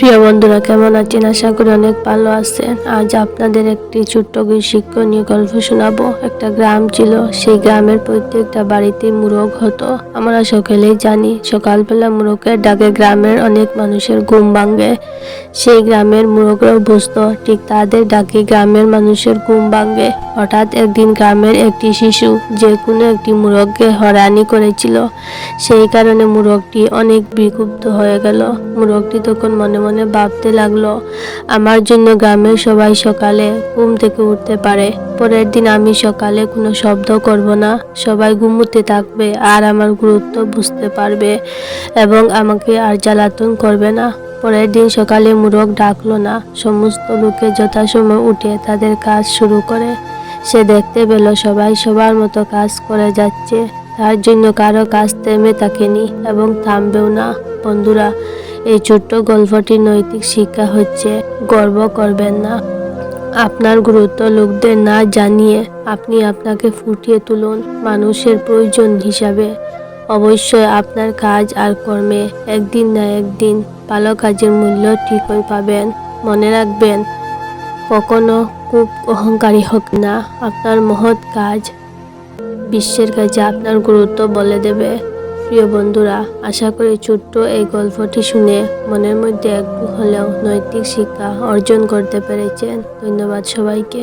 প্রিয় বন্ধুরা, কেমন আছেন? আশা করি অনেক ভালো আছেন। আজ আপনাদের একটি ছোট্ট শিক্ষণীয় গল্প শোনাবো। একটা গ্রাম ছিল, সেই গ্রামের প্রত্যেকটা বাড়িতে মুরগ হতো। আমরা সকলেই জানি, সকালবেলা মুরগের ডাকে গ্রামের অনেক মানুষের ঘুম ভাঙে। সেই গ্রামের মুরগরাও বুঝতো, ঠিক তাদের ডাকে গ্রামের মানুষের ঘুম ভাঙে। হঠাৎ একদিন গ্রামের একটি শিশু, যে কোনো একটি মুরগকে হরানি করেছিল। সেই কারণে মুরগটি অনেক বিক্ষুব্ধ হয়ে গেল। মুরগটি তখন মনে মনে ভাবতে লাগল, আমার জন্য গ্রামের সবাই সকালে ঘুম থেকে উঠতে পারে। পরের দিন আমি সকালে কোনো শব্দ করব না। সবাই ঘুমোতে থাকবে আর আমার গুরুত্ব বুঝতে পারবে এবং আমাকে আর জ্বালাতন করবে না। পরের দিন সকালে মুরগ ডাকলো না। সমস্ত লোকে যথাসময় উঠে তাদের কাজ শুরু করে। সে দেখতে পেল সবাই সবার মতো কাজ করে যাচ্ছে। তার জন্য কারও কাজ থেমে থাকেনি এবং থামবেও না। বন্ধুরা এই ছোট্ট গল্পটির নৈতিক শিক্ষা হচ্ছে, গর্ব করবেন না। আপনার গুরুত্ব লোকদের না জানিয়ে আপনি আপনাকে ফুটিয়ে তুলুন মানুষের প্রয়োজন হিসাবে। অবশ্যই আপনার কাজ আর কর্মে একদিন না একদিন ভালো কাজের মূল্য ঠিকই পাবেন। মনে রাখবেন, কখনো খুব অহংকারী হোক না, আপনার মহৎ কাজ বিশ্বের কাছে আপনার গুরুত্ব বলে দেবে। প্রিয় বন্ধুরা, আশা করি ছোট্ট এই গল্পটি শুনে মনের মধ্যে একটু হলেও নৈতিক শিক্ষা অর্জন করতে পেরেছেন। ধন্যবাদ সবাইকে।